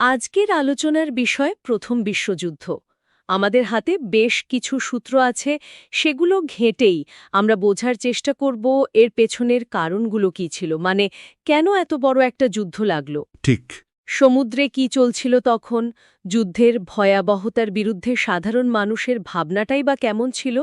আজকের আলোচনার বিষয় প্রথম বিশ্বযুদ্ধ। আমাদের হাতে বেশ কিছু সূত্র আছে সেগুলো ঘেঁটেই আমরা বোঝার চেষ্টা করব এর পেছনের কারণগুলো কি ছিল মানে কেন এত বড় একটা যুদ্ধ লাগল? ঠিক। সমুদ্রে কি চলছিল তখন? যুদ্ধের ভয়াবহতার বিরুদ্ধে সাধারণ মানুষের ভাবনাটাই বা কেমন ছিল?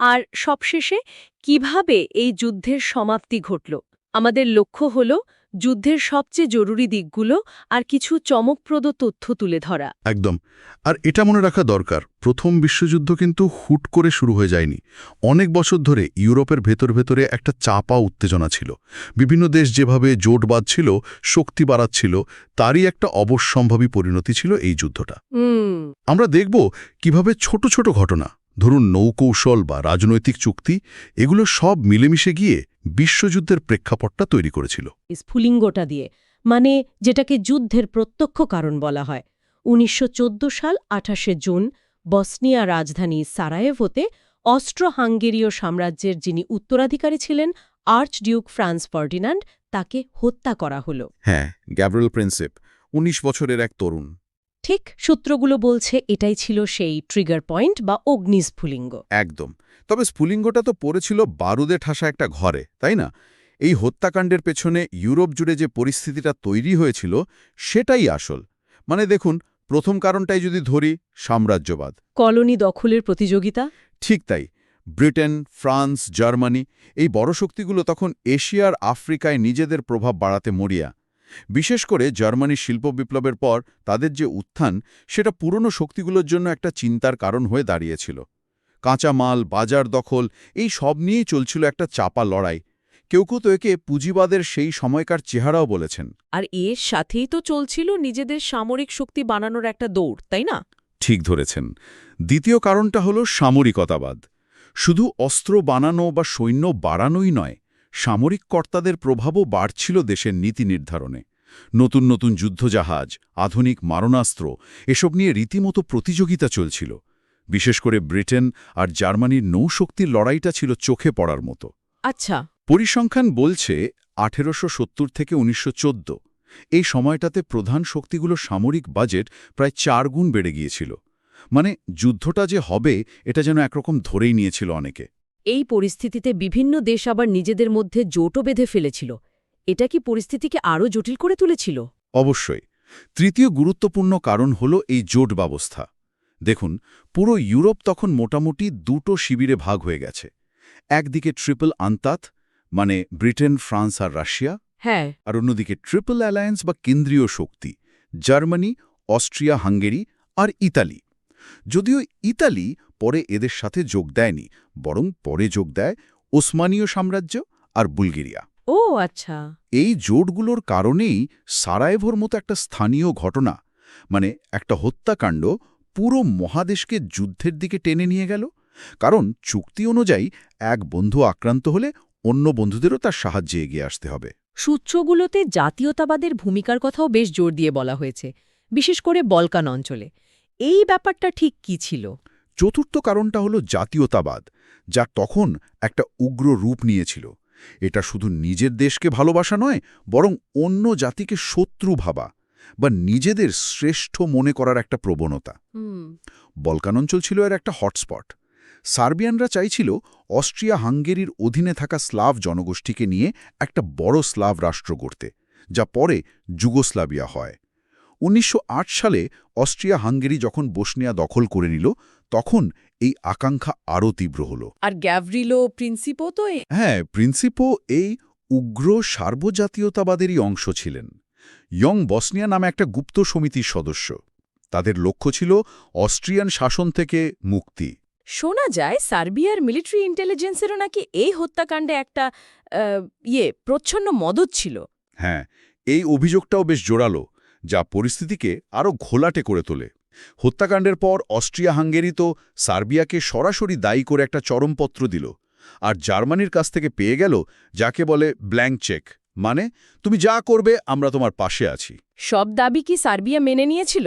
আর সবশেষে কীভাবে এই যুদ্ধের সমাপ্তি ঘটল? আমাদের লক্ষ্য হল যুদ্ধের সবচেয়ে জরুরি দিকগুলো আর কিছু চমকপ্রদ তথ্য তুলে ধরা। একদম। আর এটা মনে রাখা দরকার প্রথম বিশ্বযুদ্ধ কিন্তু হুট করে শুরু হয়ে যায়নি। অনেক বছর ধরে ইউরোপের ভেতর ভেতরে একটা চাপা উত্তেজনা ছিল। বিভিন্ন দেশ যেভাবে জোট বাঁধছিল শক্তি বাড়াচ্ছিল তারই একটা অবশ্যম্ভাবী পরিণতি ছিল এই যুদ্ধটা। আমরা দেখব কীভাবে ছোট ছোট ঘটনা ধরুন নৌকৌশল বা রাজনৈতিক চুক্তি এগুলো সব মিলেমিশে গিয়ে বিশ্বযুদ্ধের প্রেক্ষাপটটা তৈরি করেছিল। স্ফুলিঙ্গটা দিয়ে মানে যেটাকে যুদ্ধের প্রত্যক্ষ কারণ বলা হয়। উনিশশো চোদ্দ সাল আঠাশে জুন বসনিয়া রাজধানী সারায়েভোতে অস্ট্রো হাঙ্গেরীয় সাম্রাজ্যের যিনি উত্তরাধিকারী ছিলেন আর্চ ডিউক ফ্রান্স ফার্ডিনান্ড তাকে হত্যা করা হল। হ্যাঁ গ্যাব্রিয়েল প্রিন্সিপ ১৯ বছরের এক তরুণ। ঠিক সূত্রগুলো বলছে এটাই ছিল সেই ট্রিগার পয়েন্ট বা অগ্নিস্ফুলিঙ্গ একদম। তবে স্ফুলিঙ্গটা তো পড়েছিল বারুদে ঠাসা একটা ঘরে তাই না? এই হত্যাকাণ্ডের পেছনে ইউরোপ জুড়ে যে পরিস্থিতিটা তৈরি হয়েছিল সেটাই আসল। মানে দেখুন প্রথম কারণটাই যদি ধরি সাম্রাজ্যবাদ। কলোনি দখলের প্রতিযোগিতা? ঠিক তাই। ব্রিটেন ফ্রান্স জার্মানি এই বড় শক্তিগুলো তখন এশিয়ার আফ্রিকায় নিজেদের প্রভাব বাড়াতে মরিয়া। বিশেষ করে জার্মানির শিল্প বিপ্লবের পর তাদের যে উত্থান সেটা পুরনো শক্তিগুলোর জন্য একটা চিন্তার কারণ হয়ে দাঁড়িয়েছিল। কাঁচামাল বাজার দখল এই সব নিয়েই চলছিল একটা চাপা লড়াই। কেউ কেউ তো একে পুঁজিবাদের সেই সময়কার চেহারাও বলেছেন। আর এর সাথেই তো চলছিল নিজেদের সামরিক শক্তি বানানোর একটা দৌড় তাই না? ঠিক ধরেছেন। দ্বিতীয় কারণটা হল সামরিকতাবাদ। শুধু অস্ত্র বানানো বা সৈন্য বাড়ানোই নয় সামরিক কর্তাদের প্রভাবও বাড়ছিল দেশের নীতি নির্ধারণে। নতুন নতুন যুদ্ধজাহাজ আধুনিক মারণাস্ত্র এসব নিয়ে রীতিমতো প্রতিযোগিতা চলছিল। বিশেষ করে ব্রিটেন আর জার্মানির নৌশক্তির লড়াইটা ছিল চোখে পড়ার মতো। আচ্ছা। পরিসংখ্যান বলছে আঠেরোশো সত্তর থেকে উনিশশো চোদ্দ। এই সময়টাতে প্রধান শক্তিগুলো সামরিক বাজেট প্রায় চার গুণ বেড়ে গিয়েছিল। মানে যুদ্ধটা যে হবে এটা যেন একরকম ধরেই নিয়েছিল অনেকে। এই পরিস্থিতিতে বিভিন্ন দেশ আবার নিজেদের মধ্যে জোটও বেঁধে ফেলেছিল। এটা কি পরিস্থিতিকে আরও জটিল করে তুলেছিল? অবশ্যই। তৃতীয় গুরুত্বপূর্ণ কারণ হল এই জোট ব্যবস্থা। দেখুন পুরো ইউরোপ তখন মোটামুটি দুটো শিবিরে ভাগ হয়ে গেছে। একদিকে ট্রিপল আন্তাত মানে ব্রিটেন ফ্রান্স আর রাশিয়া। হ্যাঁ। আর অন্যদিকে ট্রিপল অ্যালায়েন্স বা কেন্দ্রীয় শক্তি জার্মানি অস্ট্রিয়া হাঙ্গেরি আর ইতালি। যদিও ইতালি পরে এদের সাথে যোগ দেয়নি বরং পরে যোগ দেয় ওসমানীয় সাম্রাজ্য আর বুলগেরিয়া। ও আচ্ছা। এই জোটগুলোর কারণেই সারায়েভোর মতো একটা স্থানীয় ঘটনা মানে একটা হত্যাকাণ্ড পুরো মহাদেশকে যুদ্ধের দিকে টেনে নিয়ে গেল। কারণ চুক্তি অনুযায়ী এক বন্ধু আক্রান্ত হলে অন্য বন্ধুদেরও তার সাহায্যে এগিয়ে আসতে হবে। সূত্রগুলোতে জাতীয়তাবাদের ভূমিকার কথাও বেশ জোর দিয়ে বলা হয়েছে বিশেষ করে বলকান অঞ্চলে। এই ব্যাপারটা ঠিক কি ছিল? চতুর্থ কারণটা হলো জাতীয়তাবাদ যা তখন একটা উগ্র রূপ নিয়েছিল। এটা শুধু নিজের দেশকে ভালোবাসা নয় বরং অন্য জাতিকে শত্রু ভাবা বা নিজেদের শ্রেষ্ঠ মনে করার একটা প্রবণতা। বলকান অঞ্চল ছিল এর একটা হটস্পট। সার্বিয়ানরা চাইছিল অস্ট্রিয়া হাঙ্গেরির অধীনে থাকা স্লাভ জনগোষ্ঠীকে নিয়ে একটা বড় স্লাভ রাষ্ট্র গড়তে যা পরে যুগোস্লাভিয়া হয়। উনিশশো আট সালে অস্ট্রিয়া হাঙ্গেরি যখন বসনিয়া দখল করে নিল তখন এই আকাঙ্ক্ষা আরও তীব্র হল। আর গ্যাভরিলো প্রিন্সিপো তো হ্যাঁ প্রিন্সিপো এই উগ্র সার্বজাতীয়তাবাদেরই অংশ ছিলেন। ইয়ং বসনিয়া নামে একটা গুপ্ত সমিতির সদস্য। তাদের লক্ষ্য ছিল অস্ট্রিয়ান শাসন থেকে মুক্তি। শোনা যায় সার্বিয়ার মিলিটারি ইন্টেলিজেন্সেরও নাকি এই হত্যাকাণ্ডে একটা ইয়ে প্রচ্ছন্ন মদত ছিল। হ্যাঁ এই অভিযোগটাও বেশ জোরালো যা পরিস্থিতিকে আরও ঘোলাটে করে তোলে। হত্যাকাণ্ডের পর অস্ট্রিয়া হাঙ্গেরি তো সার্বিয়াকে সরাসরি দায়ী করে একটা চরমপত্র দিল আর জার্মানির কাছ থেকে পেয়ে গেল যাকে বলে ব্ল্যাঙ্ক চেক। মানে তুমি যা করবে আমরা তোমার পাশে আছি। সব দাবি কি সার্বিয়া মেনে নিয়েছিল?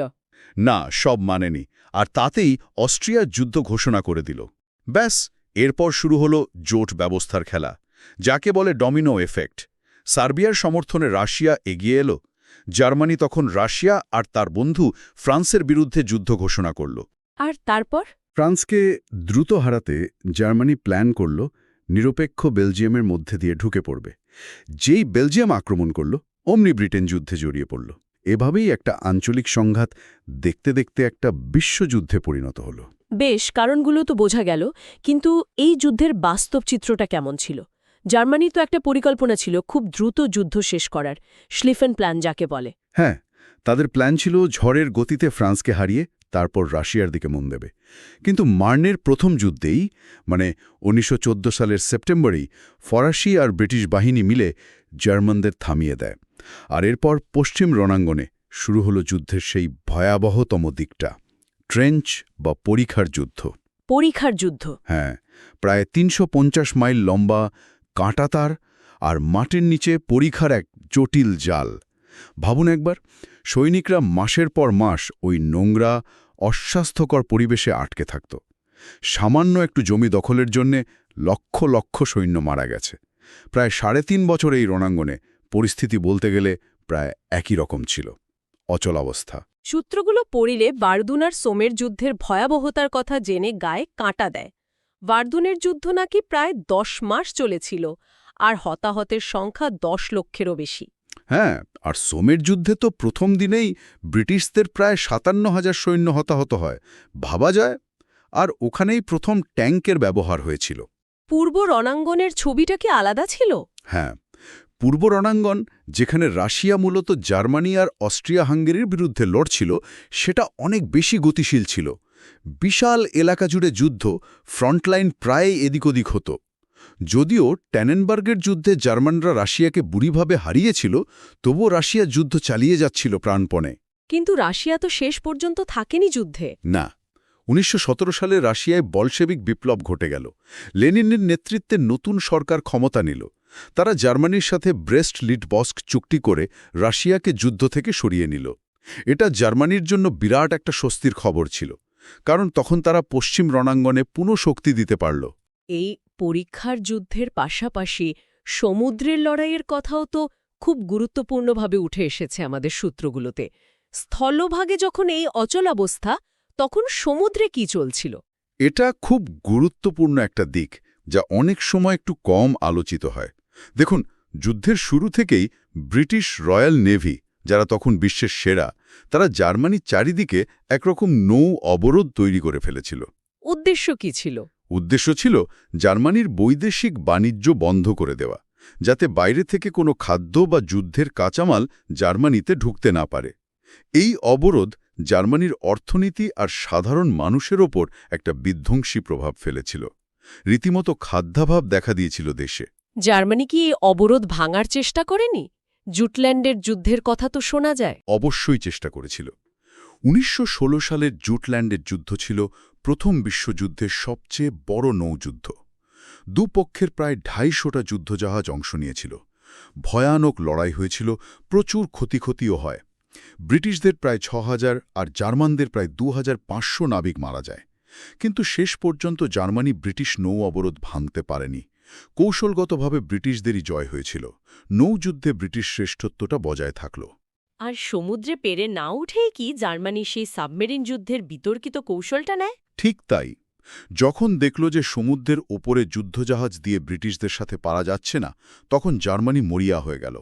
না সব মানেনি। আর তাতেই অস্ট্রিয়ার যুদ্ধ ঘোষণা করে দিল। ব্যাস এরপর শুরু হলো জোট ব্যবস্থার খেলা যাকে বলে ডমিনো এফেক্ট। সার্বিয়ার সমর্থনে রাশিয়া এগিয়ে এলো জার্মানি তখন রাশিয়া আর তার বন্ধু ফ্রান্সের বিরুদ্ধে যুদ্ধ ঘোষণা করল। আর তারপর? ফ্রান্সকে দ্রুত হারাতে জার্মানি প্ল্যান করল নিরপেক্ষ বেলজিয়ামের মধ্যে দিয়ে ঢুকে পড়বে। যেই বেলজিয়াম আক্রমণ করল অমনি ব্রিটেন যুদ্ধে জড়িয়ে পড়ল। এভাবেই একটা আঞ্চলিক সংঘাত দেখতে দেখতে একটা বিশ্বযুদ্ধে পরিণত হল। বেশ কারণগুলো তো বোঝা গেল কিন্তু এই যুদ্ধের বাস্তব চিত্রটা কেমন ছিল? জার্মানি তো একটা পরিকল্পনা ছিল খুব দ্রুত যুদ্ধ শেষ করার শ্লিফেন প্ল্যান যাকে বলে। হ্যাঁ তাদের প্ল্যান ছিল ঝড়ের গতিতে ফ্রান্সকে হারিয়ে তারপর রাশিয়ার দিকে মন দেবে। কিন্তু মার্নের প্রথম যুদ্ধেই মানে উনিশশো সালের সেপ্টেম্বরেই ফরাসি আর ব্রিটিশ বাহিনী মিলে জার্মানদের থামিয়ে দেয়। আর এরপর পশ্চিম রণাঙ্গনে শুরু হলো যুদ্ধের সেই ভয়াবহতম দিকটা ট্রেঞ্চ বা পরীক্ষার যুদ্ধ। পরীক্ষার যুদ্ধ। হ্যাঁ প্রায় তিনশো পঞ্চাশ মাইল লম্বা কাঁটাতার আর মাটির নিচে পরীক্ষার এক জটিল জাল। ভাবুন একবার, সৈনিকরা মাসের পর মাস ওই নোংরা, অস্বাস্থ্যকর পরিবেশে আটকে থাকত। সামান্য একটু জমি দখলের জন্যে লক্ষ লক্ষ সৈন্য মারা গেছে। প্রায় সাড়ে তিন বছর এই রণাঙ্গনে পরিস্থিতি বলতে গেলে প্রায় একই রকম ছিল। অচলাবস্থা সূত্রগুলো পড়িলে বারদুন আর সোমের যুদ্ধের ভয়াবহতার কথা জেনে গায়ে কাঁটা দেয়। বারদুনের যুদ্ধ নাকি প্রায় দশ মাস চলেছিল আর হতাহতের সংখ্যা দশ লক্ষেরও বেশি। হ্যাঁ আর সোমের যুদ্ধে তো প্রথম দিনেই ব্রিটিশদের প্রায় সাতান্ন হাজার সৈন্য হতাহত হয় ভাবা যায় আর ওখানেই প্রথম ট্যাঙ্কের ব্যবহার হয়েছিল। পূর্ব রণাঙ্গনের ছবিটা কি আলাদা ছিল? হ্যাঁ পূর্ব রণাঙ্গন যেখানে রাশিয়া মূলত জার্মানি আর অস্ট্রিয়া হাঙ্গেরির বিরুদ্ধে লড়ছিল সেটা অনেক বেশি গতিশীল ছিল। বিশাল এলাকা জুড়ে যুদ্ধ ফ্রন্টলাইন প্রায় এদিক ওদিক হতো। যদিও ট্যানেনবার্গের যুদ্ধে জার্মানরা রাশিয়াকে বুড়িভাবে হারিয়েছিল তবুও রাশিয়া যুদ্ধ চালিয়ে যাচ্ছিল প্রাণপণে। কিন্তু রাশিয়া তো শেষ পর্যন্ত থাকেনি যুদ্ধে। না উনিশশো সতেরো সালে রাশিয়ায় বলশেবিক বিপ্লব ঘটে গেল। লেনিনের নেতৃত্বে নতুন সরকার ক্ষমতা নিল। তারা জার্মানির সাথে ব্রেস্ট লিটবস্ক চুক্তি করে রাশিয়াকে যুদ্ধ থেকে সরিয়ে নিল। এটা জার্মানির জন্য বিরাট একটা স্বস্তির খবর ছিল। কারণ তখন তারা পশ্চিম রণাঙ্গনে পুনঃ শক্তি দিতে পারল। এই পরীক্ষার যুদ্ধের পাশাপাশি সমুদ্রের লড়াইয়ের কথাও তো খুব গুরুত্বপূর্ণভাবে উঠে এসেছে আমাদের সূত্রগুলোতে। স্থলভাগে যখন এই অচলাবস্থা তখন সমুদ্রে কি চলছিল? এটা খুব গুরুত্বপূর্ণ একটা দিক যা অনেক সময় একটু কম আলোচিত হয়। দেখুন যুদ্ধের শুরু থেকেই ব্রিটিশ রয়্যাল নেভি যারা তখন বিশ্বের সেরা তারা জার্মানির চারিদিকে একরকম নৌ অবরোধ তৈরি করে ফেলেছিল। উদ্দেশ্য কি ছিল? উদ্দেশ্য ছিল জার্মানির বৈদেশিক বাণিজ্য বন্ধ করে দেওয়া যাতে বাইরে থেকে কোনো খাদ্য বা যুদ্ধের কাঁচামাল জার্মানিতে ঢুকতে না পারে। এই অবরোধ জার্মানির অর্থনীতি আর সাধারণ মানুষের ওপর একটা বিধ্বংসী প্রভাব ফেলেছিল। রীতিমতো খাদ্যাভাব দেখা দিয়েছিল দেশে। জার্মানি কি এই অবরোধ ভাঙার চেষ্টা করেনি? জুটল্যান্ডের যুদ্ধের কথা তো শোনা যায়। অবশ্যই চেষ্টা করেছিল। উনিশশো ষোলো সালের জুটল্যান্ডের যুদ্ধ ছিল প্রথম বিশ্বযুদ্ধের সবচেয়ে বড় নৌযুদ্ধ। দুপক্ষের প্রায় ঢাইশোটা যুদ্ধজাহাজ অংশ নিয়েছিল। ভয়ানক লড়াই হয়েছিল, প্রচুর ক্ষতিক্ষতিও হয়। ব্রিটিশদের প্রায় ছ আর জার্মানদের প্রায় দু হাজার পাঁচশো নাবিক মারা যায়। কিন্তু শেষ পর্যন্ত জার্মানি ব্রিটিশ নৌ অবরোধ ভাঙতে পারেনি। কৌশলগতভাবে ব্রিটিশদেরই জয় হয়েছিল। নৌযুদ্ধে ব্রিটিশ শ্রেষ্ঠত্বটা বজায় থাকল। আর সমুদ্রে পেরে না উঠেই কি জার্মানি সেই সাবমেরিন যুদ্ধের বিতর্কিত কৌশলটা নেয়? ঠিক তাই। যখন দেখল যে সমুদ্রের ওপরে যুদ্ধজাহাজ দিয়ে ব্রিটিশদের সাথে পারা যাচ্ছে না তখন জার্মানি মরিয়া হয়ে গেল।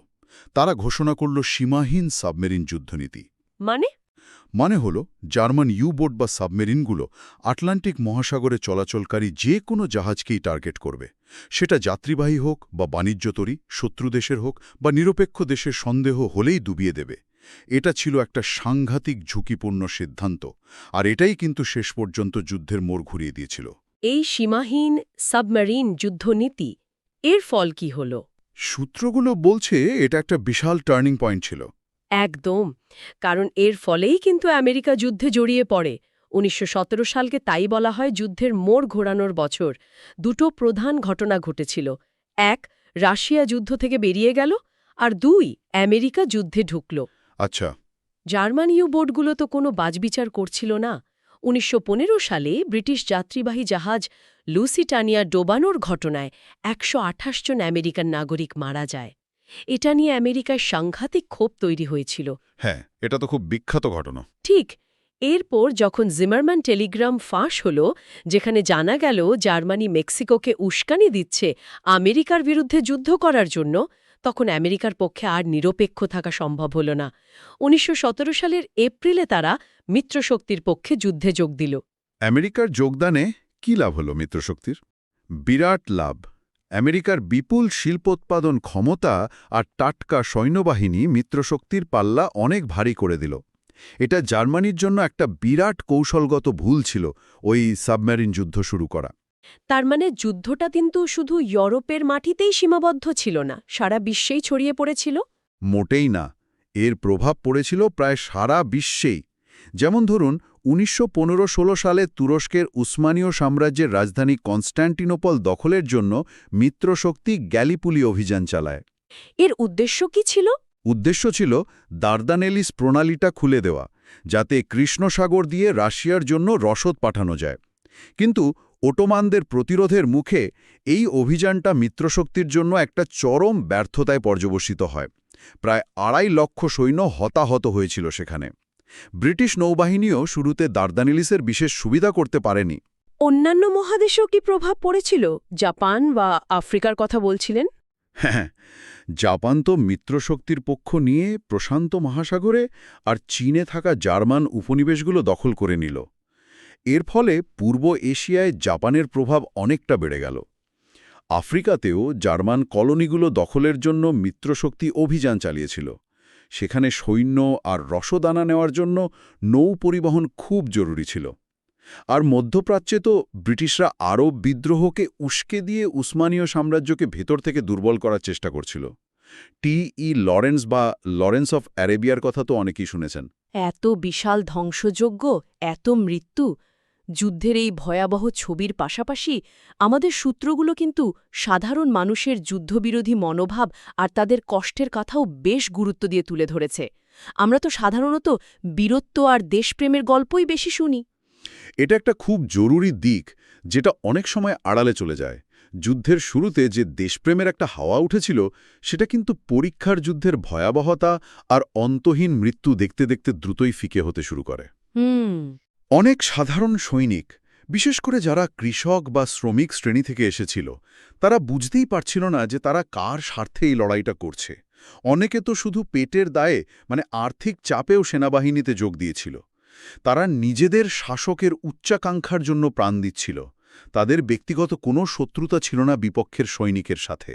তারা ঘোষণা করল সীমাহীন সাবমেরিন যুদ্ধনীতি। মানে? মানে হল জার্মান ইউবোট বা সাবমেরিনগুলো আটলান্টিক মহাসাগরে চলাচলকারী যে কোনো জাহাজকেই টার্গেট করবে। সেটা যাত্রীবাহী হোক বা বাণিজ্যতরী শত্রু দেশের হোক বা নিরপেক্ষ দেশের সন্দেহ হলেই ডুবিয়ে দেবে। এটা ছিল একটা সাংঘাতিক ঝুঁকিপূর্ণ সিদ্ধান্ত আর এটাই কিন্তু শেষ পর্যন্ত যুদ্ধের মোড় ঘুরিয়ে দিয়েছিল। এই সীমাহীন সাবমেরিন যুদ্ধনীতি এর ফল কি হল? সূত্রগুলো বলছে এটা একটা বিশাল টার্নিং পয়েন্ট ছিল। একদম। কারণ এর ফলেই কিন্তু আমেরিকা যুদ্ধে জড়িয়ে পড়ে। উনিশশো সতেরো সালকে তাই বলা হয় যুদ্ধের মোড় ঘোরানোর বছর। দুটো প্রধান ঘটনা ঘটেছিল। এক রাশিয়া যুদ্ধ থেকে বেরিয়ে গেল। আর দুই আমেরিকা যুদ্ধে ঢুকল। আচ্ছা। জার্মান বোর্ডগুলো তো কোনো বাজবিচার করছিল না। উনিশশো পনেরো সালে ব্রিটিশ যাত্রীবাহী জাহাজ লুসিটানিয়া ডোবানোর ঘটনায় একশো আঠাশ জন আমেরিকান নাগরিক মারা যায়। এটা নিয়ে আমেরিকায় সাংঘাতিক ক্ষোভ তৈরি হয়েছিল। হ্যাঁ এটা তো খুব বিখ্যাত ঘটনা। ঠিক এরপর যখন জিমারম্যান টেলিগ্রাম ফাঁস হল যেখানে জানা গেল জার্মানি মেক্সিকোকে উস্কানি দিচ্ছে আমেরিকার বিরুদ্ধে যুদ্ধ করার জন্য তখন আমেরিকার পক্ষে আর নিরপেক্ষ থাকা সম্ভব হল না। উনিশশো সতেরো সালের এপ্রিলে তারা মিত্রশক্তির পক্ষে যুদ্ধে যোগ দিল। আমেরিকার যোগদানে কি লাভ হল মিত্রশক্তির? বিরাট লাভ। আমেরিকার বিপুল শিল্পোৎপাদন ক্ষমতা আর টাটকা সৈন্যবাহিনী মিত্রশক্তির পাল্লা অনেক ভারী করে দিল। এটা জার্মানির জন্য একটা বিরাট কৌশলগত ভুল ছিল ওই সাবমেরিন যুদ্ধ শুরু করা। তার মানে যুদ্ধটা কিন্তু শুধু ইউরোপের মাটিতেই সীমাবদ্ধ ছিল না সারা বিশ্বেই ছড়িয়ে পড়েছিল? মোটেই না। এর প্রভাব পড়েছিল প্রায় সারা বিশ্বেই। যেমন ধরুন উনিশশো পনেরো সালে তুরস্কের উসমানীয় সাম্রাজ্যের রাজধানী কনস্ট্যান্টিনোপল দখলের জন্য মিত্রশক্তি গ্যালিপুলি অভিযান চালায়। এর উদ্দেশ্য কি ছিল? উদ্দেশ্য ছিল দার্দানেলিস প্রণালীটা খুলে দেওয়া যাতে কৃষ্ণসাগর দিয়ে রাশিয়ার জন্য রসদ পাঠানো যায়। কিন্তু ওটোমানদের প্রতিরোধের মুখে এই অভিযানটা মিত্রশক্তির জন্য একটা চরম ব্যর্থতায় পর্যবসিত হয়। প্রায় আড়াই লক্ষ সৈন্য হতাহত হয়েছিল সেখানে। ব্রিটিশ নৌবাহিনীও শুরুতে দার্দানিলিসের বিশেষ সুবিধা করতে পারেনি। অন্যান্য মহাদেশেও কি প্রভাব পড়েছিল? জাপান বা আফ্রিকার কথা বলছিলেন? হ্যাঁ জাপান তো মিত্রশক্তির পক্ষ নিয়ে প্রশান্ত মহাসাগরে আর চীনে থাকা জার্মান উপনিবেশগুলো দখল করে নিল। এর ফলে পূর্ব এশিয়ায় জাপানের প্রভাব অনেকটা বেড়ে গেল। আফ্রিকাতেও জার্মান কলোনিগুলো দখলের জন্য মিত্রশক্তি অভিযান চালিয়েছিল। সেখানে সৈন্য আর রসদানা নেওয়ার জন্য নৌ পরিবহন খুব জরুরি ছিল। আর মধ্যপ্রাচ্যে তো ব্রিটিশরা আরব বিদ্রোহকে উস্কে দিয়ে উসমানীয় সাম্রাজ্যকে ভেতর থেকে দুর্বল করার চেষ্টা করছিল। টি. ই. লরেন্স বা লরেন্স অফ অ্যারেবিয়ার কথা তো অনেকেই শুনেছেন। এত বিশাল ধ্বংসযজ্ঞ, এত মৃত্যু যুদ্ধের এই ভয়াবহ ছবির পাশাপাশি আমাদের সূত্রগুলো কিন্তু সাধারণ মানুষের যুদ্ধবিরোধী মনোভাব আর তাদের কষ্টের কথাও বেশ গুরুত্ব দিয়ে তুলে ধরেছে। আমরা তো সাধারণত বীরত্ব আর দেশপ্রেমের গল্পই বেশি শুনি। এটা একটা খুব জরুরি দিক যেটা অনেক সময় আড়ালে চলে যায়। যুদ্ধের শুরুতে যে দেশপ্রেমের একটা হাওয়া উঠেছিল সেটা কিন্তু পরীক্ষার যুদ্ধের ভয়াবহতা আর অন্তহীন মৃত্যু দেখতে দেখতে দ্রুতই ফিকে হতে শুরু করে। হুম। অনেক সাধারণ সৈনিক, বিশেষ করে যারা কৃষক বা শ্রমিক শ্রেণি থেকে এসেছিল, তারা বুঝতেই পারছিল না যে তারা কার স্বার্থে এই লড়াইটা করছে। অনেকে তো শুধু পেটের দায়ে মানে আর্থিক চাপেও সেনাবাহিনীতে যোগ দিয়েছিল। তারা নিজেদের শাসকের উচ্চাকাঙ্ক্ষার জন্য প্রাণ দিচ্ছিল। তাদের ব্যক্তিগত কোনো শত্রুতা ছিল না বিপক্ষের সৈনিকের সাথে।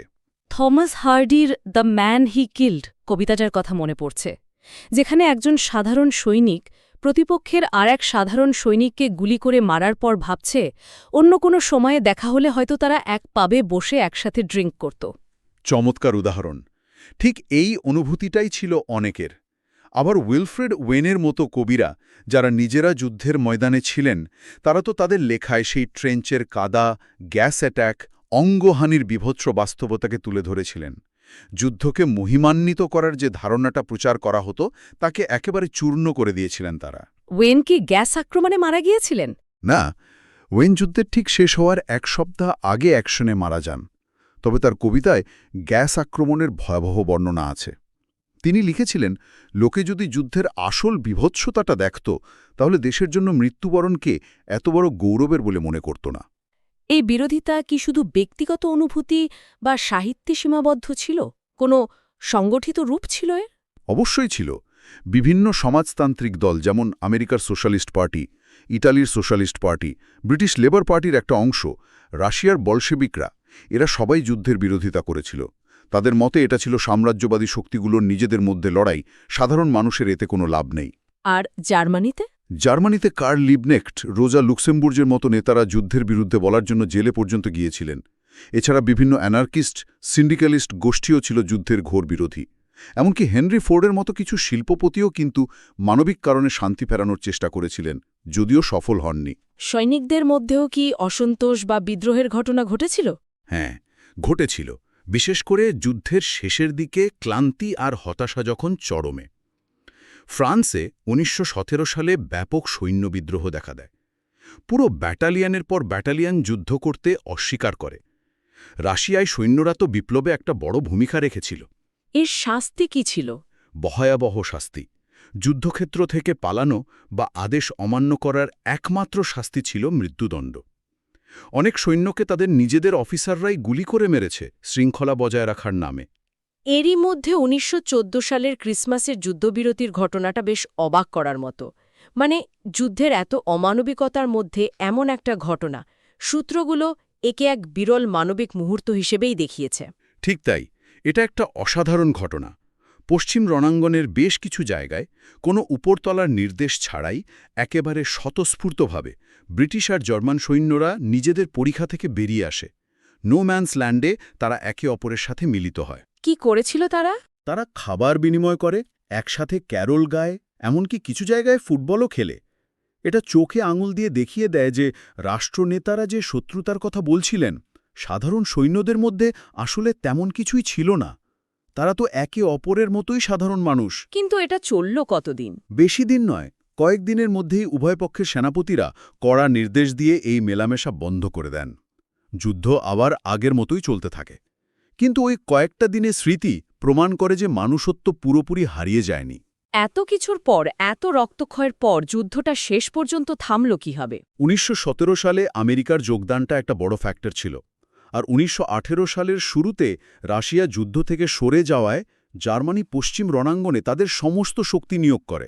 থমাস হার্ডির দ্য ম্যান হি কিল্ড কবিতাটার কথা মনে পড়ছে, যেখানে একজন সাধারণ সৈনিক প্রতিপক্ষের আর এক সাধারণ সৈনিককে গুলি করে মারার পর ভাবছে, অন্য কোনো সময়ে দেখা হলে হয়তো তারা এক পাবে বসে একসাথে ড্রিঙ্ক করত। চমৎকার উদাহরণ। ঠিক এই অনুভূতিটাই ছিল অনেকের। আবার উইলফ্রেড ওয়েনের মতো কবিরা যারা নিজেরা যুদ্ধের ময়দানে ছিলেন, তারা তো তাদের লেখায় সেই ট্রেঞ্চের কাদা, গ্যাস অ্যাট্যাক, অঙ্গহানির বিভৎস বাস্তবতাকে তুলে ধরেছিলেন। যুদ্ধকে মহিমান্বিত করার যে ধারণাটা প্রচার করা হতো তাকে একেবারে চূর্ণ করে দিয়েছিলেন তারা। ওয়েন কি গ্যাস আক্রমণে মারা গিয়েছিলেন? না ওয়েন যুদ্ধের ঠিক শেষ হওয়ার এক সপ্তাহ আগে অ্যাকশনে মারা যান। তবে তার কবিতায় গ্যাস আক্রমণের ভয়াবহ বর্ণনা আছে। তিনি লিখেছিলেন লোকে যদি যুদ্ধের আসল বিভৎসতাটা দেখত তাহলে দেশের জন্য মৃত্যুবরণকে এত বড় গৌরবের বলে মনে করত না। এই বিরোধিতা কি শুধু ব্যক্তিগত অনুভূতি বা সাহিত্যে সীমাবদ্ধ ছিল? কোনো সংগঠিত রূপ ছিল এর? অবশ্যই ছিল। বিভিন্ন সমাজতান্ত্রিক দল যেমন আমেরিকার সোশ্যালিস্ট পার্টি ইটালির সোশ্যালিস্ট পার্টি ব্রিটিশ লেবার পার্টির একটা অংশ রাশিয়ার বলশেবিকরা এরা সবাই যুদ্ধের বিরোধিতা করেছিল। তাদের মতে এটা ছিল সাম্রাজ্যবাদী শক্তিগুলোর নিজেদের মধ্যে লড়াই সাধারণ মানুষের এতে কোনো লাভ নেই। আর জার্মানিতে? জার্মানিতে কার্ল লিবনেক্ট রোজা লুক্সেমবুর্জের মতো নেতারা যুদ্ধের বিরুদ্ধে বলার জন্য জেলে পর্যন্ত গিয়েছিলেন। এছাড়া বিভিন্ন অ্যানার্কিস্ট সিন্ডিক্যালিস্ট গোষ্ঠীও ছিল যুদ্ধের ঘোর বিরোধী। এমনকি হেনরি ফোর্ডের মতো কিছু শিল্পপতিও কিন্তু মানবিক কারণে শান্তি ফেরানোর চেষ্টা করেছিলেন যদিও সফল হননি। সৈনিকদের মধ্যেও কি অসন্তোষ বা বিদ্রোহের ঘটনা ঘটেছিল? হ্যাঁ ঘটেছিল। বিশেষ করে যুদ্ধের শেষের দিকে ক্লান্তি আর হতাশা যখন চরমে। ফ্রান্সে উনিশশো সতেরো সালে ব্যাপক সৈন্য বিদ্রোহ দেখা দেয়। পুরো ব্যাটালিয়ানের পর ব্যাটালিয়ান যুদ্ধ করতে অস্বীকার করে। রাশিয়ায় সৈন্যরা তো বিপ্লবে একটা বড় ভূমিকা রেখেছিল। এর শাস্তি কি ছিল? ভয়াবহ শাস্তি। যুদ্ধক্ষেত্র থেকে পালানো বা আদেশ অমান্য করার একমাত্র শাস্তি ছিল মৃত্যুদণ্ড। অনেক সৈন্যকে তাদের নিজেদের অফিসাররাই গুলি করে মেরেছে শৃঙ্খলা বজায় রাখার নামে। এরই মধ্যে উনিশশো চোদ্দ সালের ক্রিসমাসের যুদ্ধবিরতির ঘটনাটা বেশ অবাক করার মতো। মানে যুদ্ধের এত অমানবিকতার মধ্যে এমন একটা ঘটনা, সূত্রগুলো একে এক বিরল মানবিক মুহূর্ত হিসেবেই দেখিয়েছে। ঠিক তাই, এটা একটা অসাধারণ ঘটনা। পশ্চিম রণাঙ্গনের বেশ কিছু জায়গায় কোনো উপরতলার নির্দেশ ছাড়াই একেবারে স্বতঃস্ফূর্তভাবে ব্রিটিশ আর জার্মান সৈন্যরা নিজেদের পরীক্ষা থেকে বেরিয়ে আসে। নো ম্যানস ল্যান্ডে তারা একে অপরের সাথে মিলিত হয়। কি করেছিল তারা? তারা খাবার বিনিময় করে একসাথে ক্যারোল গায় এমনকি কিছু জায়গায় ফুটবলও খেলে। এটা চোখে আঙুল দিয়ে দেখিয়ে দেয় যে রাষ্ট্রনেতারা যে শত্রুতার কথা বলছিলেন সাধারণ সৈন্যদের মধ্যে আসলে তেমন কিছুই ছিল না। তারা তো একে অপরের মতোই সাধারণ মানুষ। কিন্তু এটা চলল কতদিন? বেশি দিন নয় কয়েকদিনের মধ্যেই উভয় পক্ষের সেনাপতিরা কড়া নির্দেশ দিয়ে এই মেলামেশা বন্ধ করে দেন। যুদ্ধ আবার আগের মতোই চলতে থাকে। কিন্তু ওই কয়েকটা দিনের স্মৃতি প্রমাণ করে যে মানুষত্ব পুরোপুরি হারিয়ে যায়নি। এত কিছুর পর এত রক্তক্ষয়ের পর যুদ্ধটা শেষ পর্যন্ত থামল কীভাবে? উনিশশো সালে আমেরিকার যোগদানটা একটা বড় ফ্যাক্টর ছিল। আর উনিশশো আঠেরো সালের শুরুতে রাশিয়া যুদ্ধ থেকে সরে যাওয়ায় জার্মানি পশ্চিম রণাঙ্গনে তাদের সমস্ত শক্তি নিয়োগ করে।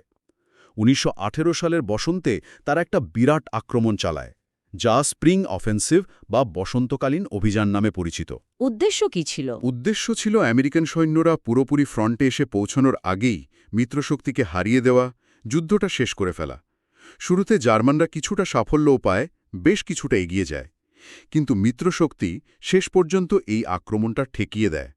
উনিশশো আঠেরো সালের বসন্তে তারা একটা বিরাট আক্রমণ চালায়। যা স্প্রিং অফেন্সিভ বা বসন্তকালীন অভিযান নামে পরিচিত। উদ্দেশ্য কি ছিল? উদ্দেশ্য ছিল আমেরিকান সৈন্যরা পুরোপুরি ফ্রন্টে এসে পৌঁছানোর আগেই মিত্রশক্তিকে হারিয়ে দেওয়া যুদ্ধটা শেষ করে ফেলা। শুরুতে জার্মানরা কিছুটা সাফল্যও পায় বেশ কিছুটা এগিয়ে যায়। কিন্তু মিত্রশক্তি শেষ পর্যন্ত এই আক্রমণটা ঠেকিয়ে দেয়।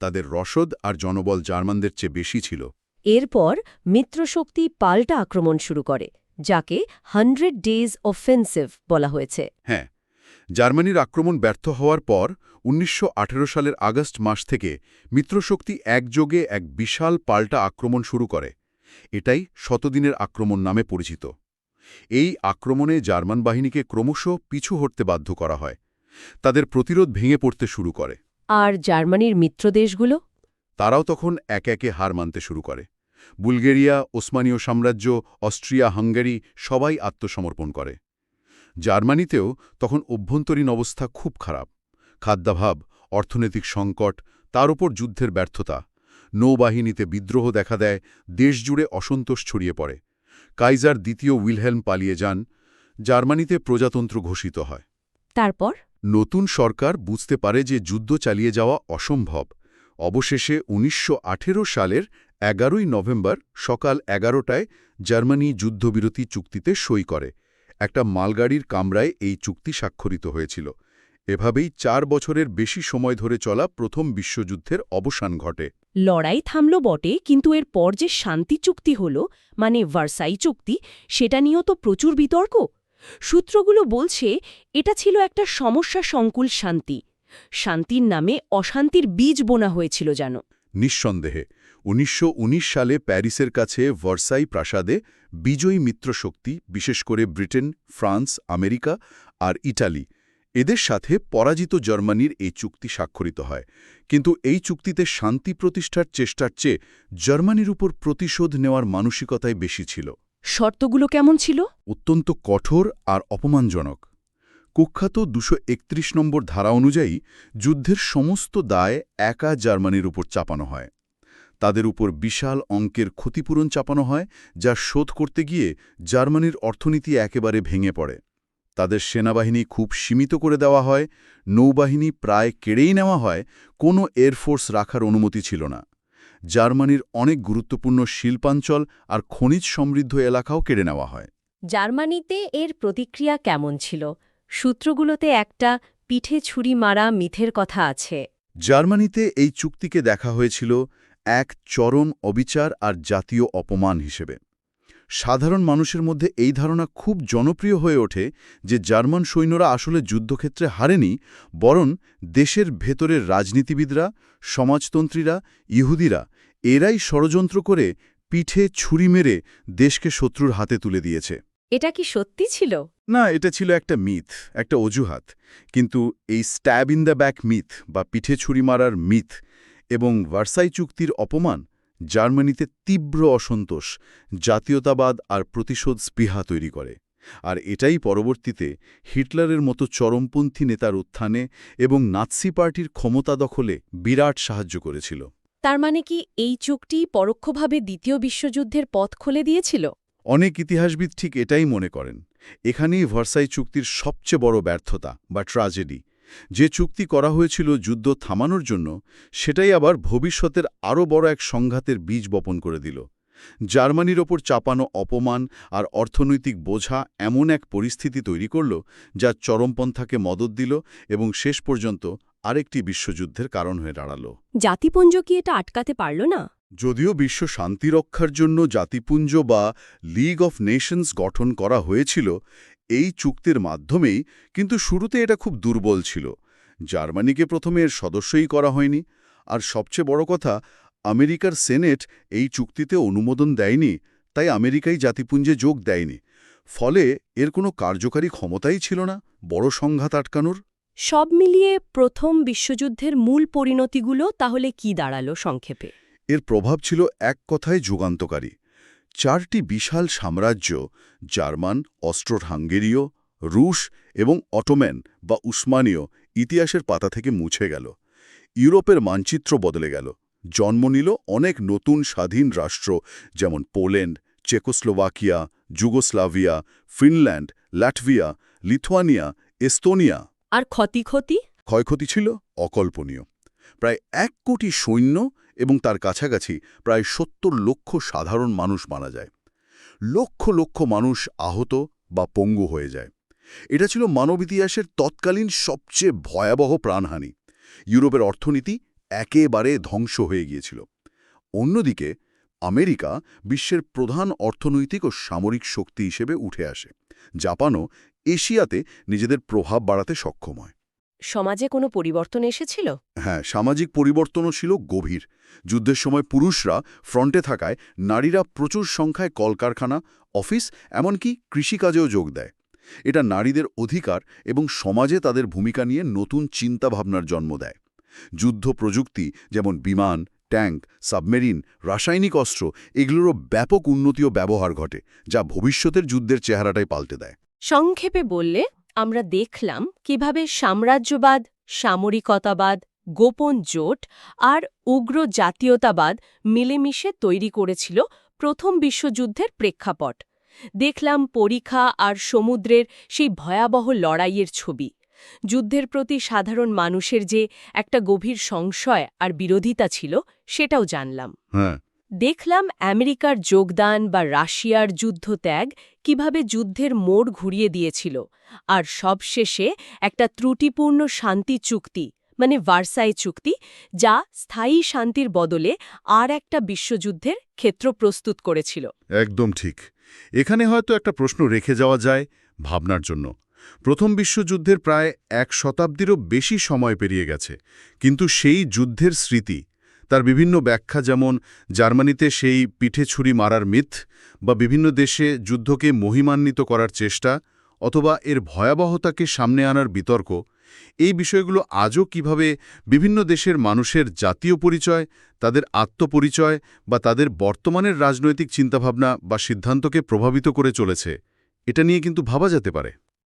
তাদের রসদ আর জনবল জার্মানদের চেয়ে বেশি ছিল। এরপর মিত্রশক্তি পাল্টা আক্রমণ শুরু করে। যাকে হান্ড্রেড ডেজ অফেন্সিভ বলা হয়েছে। হ্যাঁ জার্মানির আক্রমণ ব্যর্থ হওয়ার পর উনিশশো আঠেরো সালের আগস্ট মাস থেকে মিত্রশক্তি একযোগে এক বিশাল পাল্টা আক্রমণ শুরু করে। এটাই শতদিনের আক্রমণ নামে পরিচিত। এই আক্রমণে জার্মান বাহিনীকে ক্রমশ পিছু হটতে বাধ্য করা হয়। তাদের প্রতিরোধ ভেঙে পড়তে শুরু করে। আর জার্মানির মিত্রদেশগুলো? তারাও তখন একে একে হার মানতে শুরু করে। বুলগেরিয়া ওসমানীয় সাম্রাজ্য অস্ট্রিয়া হাঙ্গেরি সবাই আত্মসমর্পণ করে। জার্মানিতেও তখন অভ্যন্তরীণ অবস্থা খুব খারাপ। খাদ্যাভাব অর্থনৈতিক সংকট তার উপর যুদ্ধের ব্যর্থতা নৌবাহিনীতে বিদ্রোহ দেখা দেয় দেশজুড়ে অসন্তোষ ছড়িয়ে পড়ে। কাইজার দ্বিতীয় উইলহেলম পালিয়ে যান জার্মানিতে প্রজাতন্ত্র ঘোষিত হয়। তারপর? নতুন সরকার বুঝতে পারে যে যুদ্ধ চালিয়ে যাওয়া অসম্ভব। অবশেষে উনিশশো আঠেরো সালের এগারোই নভেম্বর সকাল এগারোটায় জার্মানি যুদ্ধবিরতি চুক্তিতে সই করে। একটা মালগাড়ির কামরায় এই চুক্তি স্বাক্ষরিত হয়েছিল। এভাবেই চার বছরের বেশি সময় ধরে চলা প্রথম বিশ্বযুদ্ধের অবসান ঘটে। লড়াই থামল বটে কিন্তু এর পর যে শান্তি চুক্তি হল মানে ভার্সাই চুক্তি সেটা নিয়েও তো প্রচুর বিতর্ক। সূত্রগুলো বলছে এটা ছিল একটা সমস্যা সংকুল শান্তি। শান্তির নামে অশান্তির বীজ বোনা হয়েছিল যেন। নিঃসন্দেহে উনিশশো উনিশ সালে প্যারিসের কাছে ভার্সাই প্রাসাদে বিজয়ী মিত্রশক্তি বিশেষ করে ব্রিটেন ফ্রান্স আমেরিকা আর ইটালি এদের সাথে পরাজিত জার্মানির এই চুক্তি স্বাক্ষরিত হয়। কিন্তু এই চুক্তিতে শান্তি প্রতিষ্ঠার চেষ্টার চেয়ে জার্মানির উপর প্রতিশোধ নেওয়ার মানসিকতাই বেশি ছিল। শর্তগুলো কেমন ছিল? অত্যন্ত কঠোর আর অপমানজনক। কুখ্যাত দুশো নম্বর ধারা অনুযায়ী যুদ্ধের সমস্ত দায় একা জার্মানির উপর চাপানো হয়। তাদের উপর বিশাল অঙ্কের ক্ষতিপূরণ চাপানো হয় যা শোধ করতে গিয়ে জার্মানির অর্থনীতি একেবারে ভেঙে পড়ে। তাদের সেনাবাহিনী খুব সীমিত করে দেওয়া হয় নৌবাহিনী প্রায় কেড়েই নেওয়া হয় কোনো এয়ারফোর্স রাখার অনুমতি ছিল না। জার্মানির অনেক গুরুত্বপূর্ণ শিল্পাঞ্চল আর খনিজ সমৃদ্ধ এলাকাও কেড়ে নেওয়া হয়। জার্মানিতে এর প্রতিক্রিয়া কেমন ছিল? সূত্রগুলোতে একটা পিঠে ছুরি মারা মিথের কথা আছে। জার্মানিতে এই চুক্তিকে দেখা হয়েছিল এক চরম অবিচার আর জাতীয় অপমান হিসেবে। সাধারণ মানুষের মধ্যে এই ধারণা খুব জনপ্রিয় হয়ে ওঠে যে জার্মান সৈন্যরা আসলে যুদ্ধক্ষেত্রে হারেনি বরং দেশের ভেতরের রাজনীতিবিদরা সমাজতন্ত্রীরা ইহুদিরা এরাই ষড়যন্ত্র করে পিঠে ছুরি মেরে দেশকে শত্রুর হাতে তুলে দিয়েছে। এটা কি সত্যি ছিল? না এটা ছিল একটা মিথ একটা অজুহাত। কিন্তু এই stab in the back myth বা পিঠে ছুরি মারার মিথ এবং ভার্সাই চুক্তির অপমান জার্মানিতে তীব্র অসন্তোষ জাতীয়তাবাদ আর প্রতিশোধ স্পৃহা তৈরি করে। আর এটাই পরবর্তীতে হিটলারের মতো চরমপন্থী নেতার উত্থানে এবং নাৎসি পার্টির ক্ষমতা দখলে বিরাট সাহায্য করেছিল। তার মানে কি এই চুক্তি পরোক্ষভাবে দ্বিতীয় বিশ্বযুদ্ধের পথ খুলে দিয়েছিল? অনেক ইতিহাসবিদ ঠিক এটাই মনে করেন। এখানেই ভার্সাই চুক্তির সবচেয়ে বড় ব্যর্থতা বা ট্রাজেডি যে চুক্তি করা হয়েছিল যুদ্ধ থামানোর জন্য সেটাই আবার ভবিষ্যতের আরও বড় এক সংঘাতের বীজ বপন করে দিল। জার্মানির ওপর চাপানো অপমান আর অর্থনৈতিক বোঝা এমন এক পরিস্থিতি তৈরি করল যা চরমপন্থাকে মদত দিল এবং শেষ পর্যন্ত আরেকটি বিশ্বযুদ্ধের কারণ হয়ে দাঁড়াল। জাতিপুঞ্জ কি এটা আটকাতে পারল না? যদিও বিশ্ব শান্তি রক্ষার জন্য জাতিপুঞ্জ বা লিগ অফ নেশনস গঠন করা হয়েছিল এই চুক্তির মাধ্যমেই কিন্তু শুরুতে এটা খুব দুর্বল ছিল। জার্মানিকে প্রথমে এর সদস্যই করা হয়নি। আর সবচেয়ে বড় কথা আমেরিকার সেনেট এই চুক্তিতে অনুমোদন দেয়নি তাই আমেরিকাই জাতিপুঞ্জে যোগ দেয়নি। ফলে এর কোনো কার্যকারী ক্ষমতাই ছিল না বড় সংঘাত আটকানোর। সব মিলিয়ে প্রথম বিশ্বযুদ্ধের মূল পরিণতিগুলো তাহলে কি দাঁড়াল সংক্ষেপে? এর প্রভাব ছিল এক কথায় যুগান্তকারী। চারটি বিশাল সাম্রাজ্য জার্মান অস্ট্রোর হাঙ্গেরীয় রুশ এবং অটোম্যান বা উসমানীয় ইতিহাসের পাতা থেকে মুছে গেল। ইউরোপের মানচিত্র বদলে গেল। জন্ম নিল অনেক নতুন স্বাধীন রাষ্ট্র যেমন Poland Czechoslovakia Yugoslavia Finland Latvia Lithuania Estonia. আর ক্ষতি ক্ষতি ক্ষয়ক্ষতি ছিল অকল্পনীয়। প্রায় এক কোটি সৈন্য এবং তার কাছাকাছি প্রায় সত্তর লক্ষ সাধারণ মানুষ মারা যায়। লক্ষ লক্ষ মানুষ আহত বা পঙ্গু হয়ে যায়। এটা ছিল মানব ইতিহাসের তৎকালীন সবচেয়ে ভয়াবহ প্রাণহানি। ইউরোপের অর্থনীতি একেবারে ধ্বংস হয়ে গিয়েছিল। অন্যদিকে, আমেরিকা বিশ্বের প্রধান অর্থনৈতিক ও সামরিক শক্তি হিসেবে উঠে আসে। জাপানও এশিয়াতে নিজেদের প্রভাব বাড়াতে সক্ষম হয়। সমাজে কোনো পরিবর্তন এসেছিল? হ্যাঁ সামাজিক পরিবর্তনও ছিল গভীর। যুদ্ধের সময় পুরুষরা ফ্রন্টে থাকায় নারীরা প্রচুর সংখ্যায় কলকারখানা অফিস এমনকি কৃষিকাজেও যোগ দেয়। এটা নারীদের অধিকার এবং সমাজে তাদের ভূমিকা নিয়ে নতুন চিন্তাভাবনার জন্ম দেয়। যুদ্ধ প্রযুক্তি যেমন বিমান ট্যাঙ্ক সাবমেরিন রাসায়নিক অস্ত্র এগুলোরও ব্যাপক উন্নতি ও ব্যবহার ঘটে যা ভবিষ্যতের যুদ্ধের চেহারাটাই পাল্টে দেয়। সংক্ষেপে বললে আমরা দেখলাম কীভাবে সাম্রাজ্যবাদ, সামরিকতাবাদ, গোপন জোট আর উগ্র জাতীয়তাবাদ মিলেমিশে তৈরি করেছিল প্রথম বিশ্বযুদ্ধের প্রেক্ষাপট। দেখলাম পরীক্ষা আর সমুদ্রের সেই ভয়াবহ লড়াইয়ের ছবি। যুদ্ধের প্রতি সাধারণ মানুষের যে একটা গভীর সংশয় আর বিরোধিতা ছিল, সেটাও জানলাম। হ্যাঁ দেখলাম আমেরিকার যোগদান বা রাশিয়ার যুদ্ধত্যাগ কীভাবে যুদ্ধের মোড় ঘুরিয়ে দিয়েছিল, আর সবশেষে একটা ত্রুটিপূর্ণ শান্তি চুক্তি মানে ভার্সাই চুক্তি, যা স্থায়ী শান্তির বদলে আর একটা বিশ্বযুদ্ধের ক্ষেত্র প্রস্তুত করেছিল। একদম ঠিক। এখানে হয়তো একটা প্রশ্ন রেখে যাওয়া যায় ভাবনার জন্য। প্রথম বিশ্বযুদ্ধের প্রায় এক শতাব্দীরও বেশি সময় পেরিয়ে গেছে, কিন্তু সেই যুদ্ধের স্মৃতি তার বিভিন্ন ব্যাখ্যা যেমন, জার্মানিতে সেই পিঠে ছুরি মারার মিথ বা বিভিন্ন দেশে যুদ্ধকে মহিমান্বিত করার চেষ্টা অথবা এর ভয়াবহতাকে সামনে আনার বিতর্ক, এই বিষয়গুলো আজও কীভাবে বিভিন্ন দেশের মানুষের জাতীয় পরিচয়, তাদের আত্মপরিচয় বা তাদের বর্তমানের রাজনৈতিক চিন্তাভাবনা বা সিদ্ধান্তকে প্রভাবিত করে চলেছে, এটা নিয়ে কিন্তু ভাবা যেতে পারে।